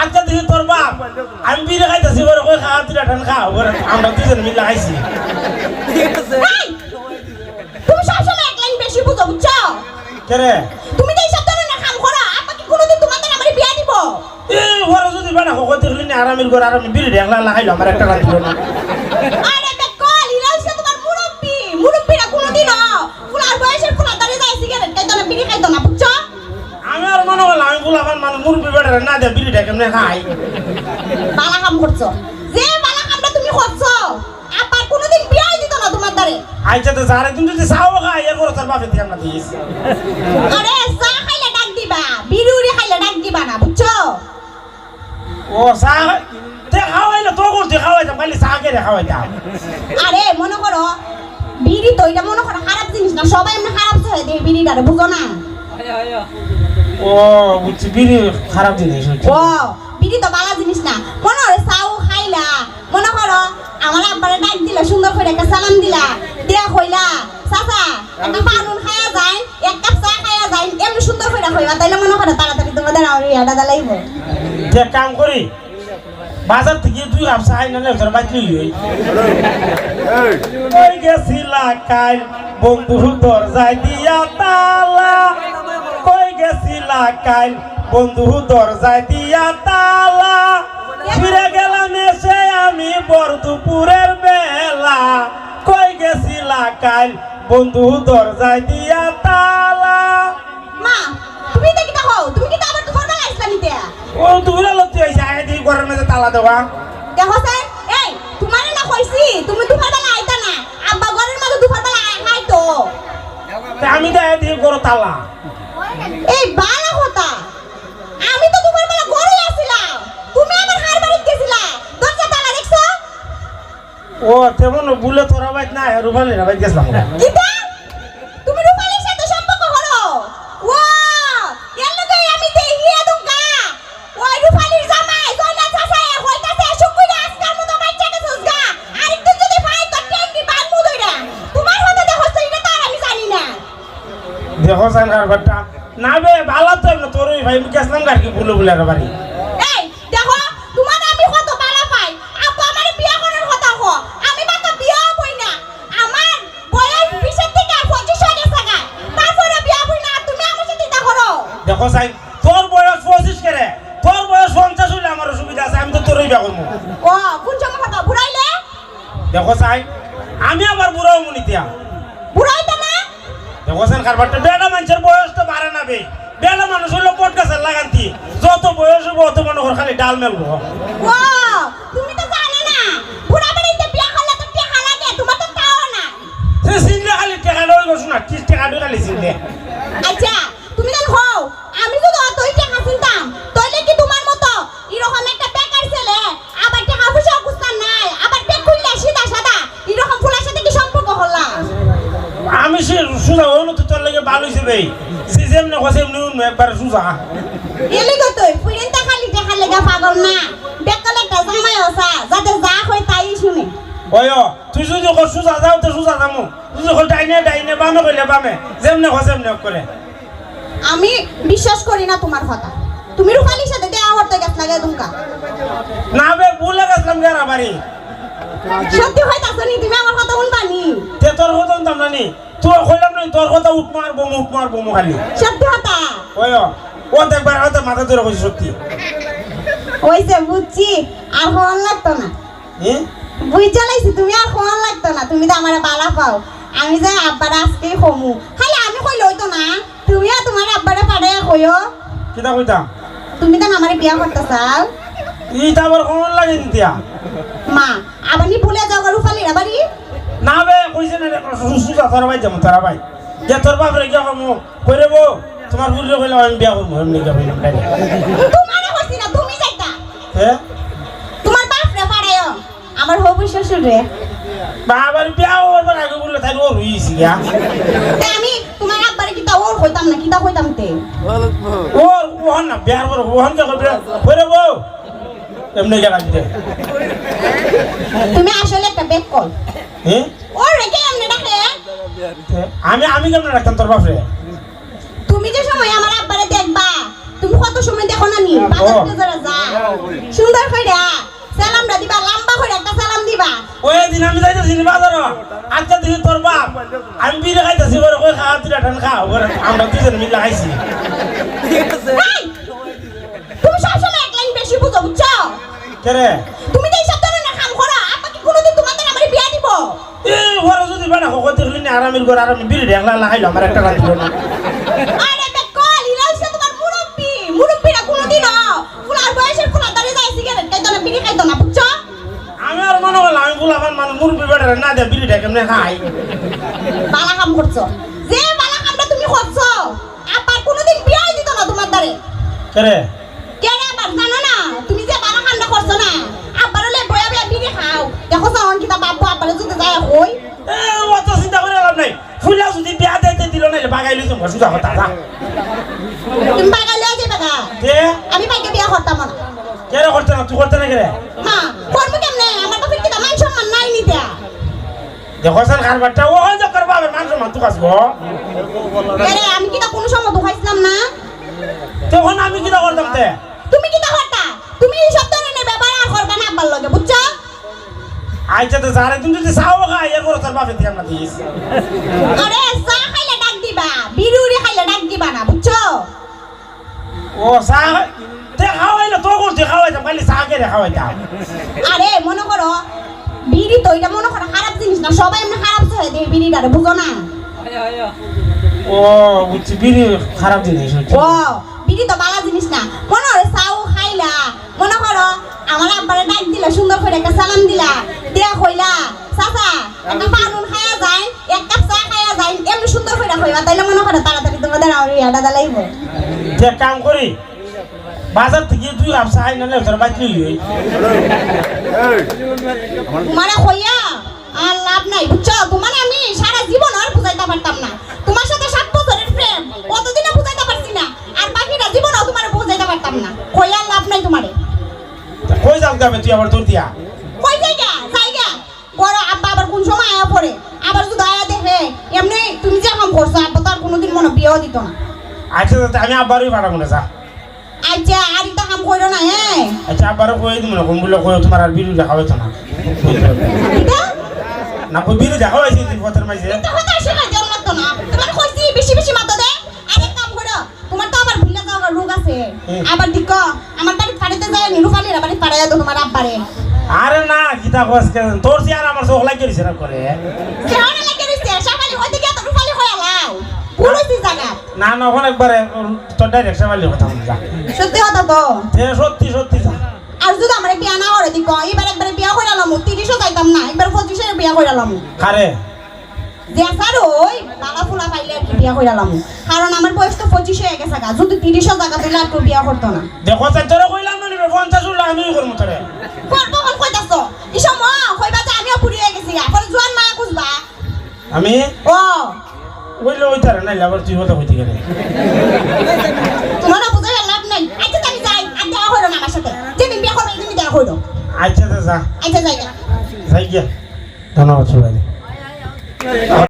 আজকে দিদি তোর বাপ। আমি বিড়ি খাইতেছি বলে কই খাওয়া তুই ঠান খাও বলে আমরা দুজন মিলে খাইছি। তুমি সবসময় এক লাইন বেশি বুঝো বুঝছ? কে রে? তুমি তো এইসব ধরনের কাম করো আপা কি কোনোদিন তোমাদের আমার বিয়া দিব? এই ওরা যদি বানা হকতে দেখলি না আরামের ঘর আরামে বিড়ি ঢেকলা লাগাইলো আমার একটা না। আরে মনে বললাম মানুষ মুরব্বী বেড়া না দেয় বিড়ি ঢেকে এমনি খাই বালা কাম করছ। যে বালা কামটা তুমি করছ আপার কোনোদিন বিয়াই দিত না তোমার দ্বারে। আইছে তো সারা দিন যদি চাও খাই এরপর তোর বাপে দিয়ে আমরা দিয়েছি। আরে চা খাইলে ডাক দিবা বিড়ুরি খাইলে ডাক দিবা না বুঝছ? ও চা তে খাওয়াইলে তো করতে খাওয়াইতাম খালি চা কে খাওয়াইতাম। আরে মনে করো বিড়ি তো এটা মনে করো খারাপ জিনিস না সবাই এমনি খারাপ ছেড়ে দেয় বিড়িটারে বুঝো না? ও বুঝছি বিড়ি খারাপ জিনিস ও বিড়ি তো বালা জিনিস না। মনে করো চাও খাইলা মনে করো আমার আব্বারে ডাক দিলা সুন্দর করে একটা সালাম দিলা। দিয়া কইলা চাচা একটা পানুন খায়া যায় এক কাপ চা খায়া যায় এমনি সুন্দর করে কইবা তাইলে মনে করো তাড়াতাড়ি তোমাদের আর ইয়াটা দালাইব যে কাম করি বাজার থেকে তুই কাপ চা না তোর লই ওই গেছিলা কাল বন্ধু দরজায় দিয়া তালা কাল বন্ধু দরজায় দিয়া তালা। ফিরে গেলাম এসে আমি বরদুপুরের বেলা। কই গেছিলা কাল বন্ধু দরজায় দিয়া তালা। মা তুমি তো কিটা হও তুমি কিটা আবার দুপুর বেলা আসলা নিতে? ও দূরে লতি হয়েছে আগে দিয়ে ঘরের মধ্যে তালা দেওয়া। দেখো স্যার এই তোমারে না কইছি তুমি দুপুর বেলা আইতা না। আব্বা ঘরের মাঝে দুপুর বেলা খাইতো তা আমি তো আগে দিয়ে ঘর তালা। এই বালা কথা। আমি তো দুপুর বেলা ঘরে আসছিলাম তুমি আমার হার বাড়িতে গেছিলা। দরজা তালা দেখছ? ও তেমন বুলে তোরা বাইক না রুবালি না বাইক গেছিলাম। কিটা তুমি রূপালীর সাথে সম্পর্ক করো। ও এর লগে আমি দেখিয়ে দুঙ্গা ওই রূপালীর জামাই জয়না চাচাই হইতাছে শুকুইরা আজকাল মতো মাইচা গেছস গা। আরেকদিন যদি ভাই তো টেঙ্গি বাল মুদইরা তোমার হাতে দেখো এটা তো আর আমি জানি না। দেখো সান কারবারটা না বে ভালো তো না তোর ভাই গেছিলাম আর কি বুলে বুলে আর বাড়ি দেখো সাই তোর বয়স পঁচিশ কেরে তোর বয়স পঞ্চাশ হইলে আমার অসুবিধা আছে আমি তো তোরই বিয়া করব। দেখো সাই আমি আবার বুড়াও মনিতিয়া। সান কারবারটা বেলা মানুষের বয়স তো বাড়ে না বে। বেলা মানুষ হইল কোট গাছের লাগান্তি। যত বয়স হব অত মনে খালি ডাল মেলবো ও তুমি তো জানো না বুড়া বাড়িতে বিয়া করলে তো টেকা লাগে তোমার তো তাও না সে সিনলে খালি টেকা লই গেছো না ত্রিশ টাকা দিয়ে খালি সিনলে আচ্ছা তুমি তাহলে হও আমি যদি অতই টাকা চিনতাম তাহলে কি তোমার মতো এরকম একটা বেকার ছেলে আবার টাকা পয়সা কুস্তান নাই আবার বেক খুললে সিধা সাদা এরকম ফুলার সাথে কি সম্পর্ক হলা আমি সে সুজা হলো তো তোর লাগে ভালো হয়েছে বে সে যেমনি কষে এমনি অন্য একবার সুজা এলি গো তুই ফুইরেনটা খালি টাকা লেগা পাগল না বেকাল একটা জামাই হসা যাতে যা কই তাই শুনে ও, তুই যদি কর সুজা যাও তো সুজা যামু তুই যদি ডাইনে ডাইনে বামে কইলে বামে যেমনি কষে এমনি করে আমি বিশ্বাস করি না তোমার কথা তুমি রূপালির সাথে দেয়া হতে গেছ লাগে দুমকা না বে ভুলে গেছিলাম গেরা বাড়ি সত্যি হইতাছ নি তুমি আমার কথা শুনবা নি তে তোর কথা শুনতাম না নি তুই কইলাম না তোর কথা উঠ মার বমু উঠ মার বমু খালি। সত্যি হতা ওই ও, ও দেখবার হয়তো মাথা ধরে কইছি সত্যি। ওইসে বুঝছি আর হওয়ার লাগতো না। বুঝ চালাইছি তুমি আর হওয়ার লাগতো না। তুমি তো আমার বালা পাও আমি যে আব্বার আজকেই কমু খালি আমি কইলে হইতো না? তুমিও তোমার আব্বারে পাড়াইয়া কইও। কিতা কইতাম তুমি তো আমার বিয়া করতে চাও। ইটা আবার কোন লাগে নিতিয়া। মা আবার নি ভুলে যাও রূপালির আবারই না বে কইছে না রে, সু- সুজা তোর ভাই যাব তোরা ভাই যে তোর গিয়া কইরে তোমার বুড়িরে কইলে আমি বিয়া করব এমনি গিয়া ডাইরেক্ট। তোমারে কইছি না তুমি যাইতা। হ্যাঁ তোমার বাপ রে পাড়াইও আমার হবু শ্বশুর রে। বাবার বিয়া করবার আগে বললে তাই ও রুইছি গিয়া। আমি তোমার আব্বারে কিতা ওর কইতাম না কিতা কইতাম তে? ওর ওহন না বিয়ার পর ওহন কে কইরে বউ এমনি রাখতে তুমি আসলে একটা বেক কল হ্যাঁ রেখে এমনি ডাকে। আমি আমি কেমন রাখতাম তোর বাপরে? তুমি যে সময় আমার আব্বারে দেখবা তুমি কত সময় দেখো না নি? বাজার ও। টাজারে যা সুন্দর কইরা সালামটা দিবা লম্বা করে একটা সালাম দিবা। ওই দিন আমি যাইতেছি বাজার। আজকে দিন তোর বাপ। আমি বিড়ি খাইতেছি কই খাওয়া তুই ঠান খাও করে আমরা দুজন মিলে খাইছি। তুমি কে রে তুমি তো এইসব ধরনের কাম করো আপা কি কোনোদিন তোমাদের আমার বিয়া দিব। এ ঘরে যদি বেড়া হোক দেখলি না আরামির করে আর আমি বিড়ি ঢেকলা লাগাইলো আমার একটা রাত না আরে বেকল ইরা হচ্ছে তোমার মুরব্বি মুরব্বিরা কোনোদিন ফুলার বয়সের ফুলা দাঁড়ে যায় সিগারেট খাইতো না বিড়ি খাইতো না বুঝছ আমি আর মনে করলাম আমি আমার মানুষ মুরব্বী বেড়া না দে বিড়ি ঢেকে এমনি খাই বালা কাম করছ যে বালা কামটা তুমি করছ আপার কোনোদিন বিয়াই দিত না তোমার দ্বারে কে দেখো সাউন কিতা বাপু আব্বারে যদি যায় এ অত চিন্তা করে লাভ নাই। ফুলা যদি বিয়া দিতে দিল না বাগাই লইছো সুজা কথা যা। তুমি বাগা লিয়ে যাবে গা। কে? আমি বাইকে বিয়া করতাম না। কে রে করতে না? তুই করতে না কে রে? মা করব কেমনে? আমার বাপের কিতা মান সম্মান নাই নিতে দেখো সান কারবারটা ও যে করবা আমার মানুষ মান তুই আসব আরে আমি কিতা কোনো সময় দুখাইছিলাম না? তখন আমি কিটা করতাম তে? আইতে তো যারে তুমি যদি চাও খাই এরপর তোর বাপে দিয়ে আমরা দিস আরে চা খাইলে ডাক দিবা বিড়ুড়ি খাইলে ডাক দিবা না বুঝছ? ও চা তে খাওয়াইলে তো করতে খাওয়াইতাম খালি চা কে রে খাওয়াইতাম আরে মনে করো বিড়ি তো এটা মনে করো খারাপ জিনিস না সবাই এমনি খারাপ চোখে দিয়ে বিড়িটারে বুঝো না। ও বুঝছি বিড়ি খারাপ জিনিস ও বিড়ি তো বালা জিনিস না। মনে করো আর ইয়াটা দালাইব যে কাম করি বাজার থেকে দুই কাপ চা আইনা লে তোর বাচ্চি হই তোমারে কইয়া আর লাভ নাই বুঝছ? তোমার আমি সারা জীবন আর বুঝাইতে পারতাম না। তোমার সাথে সাত বছরের প্রেম কতদিনে বুঝাইতে পারছি না। আর বাকিটা জীবনও তোমার বুঝাইতে পারতাম না। কইয়া লাভ নাই তোমারে। কই যাও যাবে তুই আবার তোর দিয়া? কই জায়গা জায়গা বড় আব্বা আবার কোন সময় আয়া পড়ে? আবার যদি আয়া দেখে এমনি তুমি যে কাম করছ আব্বা তো আর কোনোদিন মনে বিয়েও দিত না। আচ্ছা আমি আব্বারই পাঠাবো না যা। আচ্ছা আর কাম না হ্যাঁ আচ্ছা আব্বারও কই দিব না কম বলে কই তোমার আর বিড়ি দেখা হইতো না। এটা? না কই বিড়ি দেখা হয়েছে তিন বছর মাঝে। এটা কথা শেখা দেওয়ার মতো না। তোমার কইছি বেশি বেশি মাতো দে। আর কাম তোমার তো আবার ভুলে যাওয়ার রোগ আছে। হুম। আবার দিক আমার বাড়ি ফাড়িতে যায় নিরুফালির বাড়ি ফাড়াই দাও তোমার আব্বারে। আরে না গীতা কস তোর আমার চোখ লাগিয়ে দিছে না করে। সেখানে লাগে রইছে হইতে পুরোছি জায়গা না না ওখানে একবারে তোর ডাইরেক্ট সেবালি কথা বলে যা। সত্যি কথা তো? এ সত্যি সত্যি যা। আর যদি আমার বিয়া না করে দিক এবার একবার বিয়া করে আলাম তিরিশও যাইতাম না একবার পঁচিশের বিয়া করে আলাম কারে? দেখার ওই বালা ফুলা পাইলে আর কি বিয়া করে আলাম কারণ আমার বয়স তো পঁচিশ হয়ে গেছে গা যদি তিরিশও জায়গা দিলে আর বিয়া করতো না। দেখো তাই তোরা কইলাম না নিবে পঞ্চাশ উল্লা আমি করব তোরে। করব কল কইতাছ। ইসব ম কইবা যে আমিও পুরি গেছি এখন জোয়ান মায়া খুঁজবা। আমি? ও। হইলে হইতারে নাই আবার তুই কথা হইতে গেলে। মনে বুঝে লাভ নাই। আচ্ছা আমি যাই আর দেওয়া হইল না আমার সাথে। যেদিন বিয়ে করবে এদিন দেওয়া হইল। আচ্ছা, আচ্ছা যা। আচ্ছা যাই যাই গিয়া। ধন্যবাদ সবাই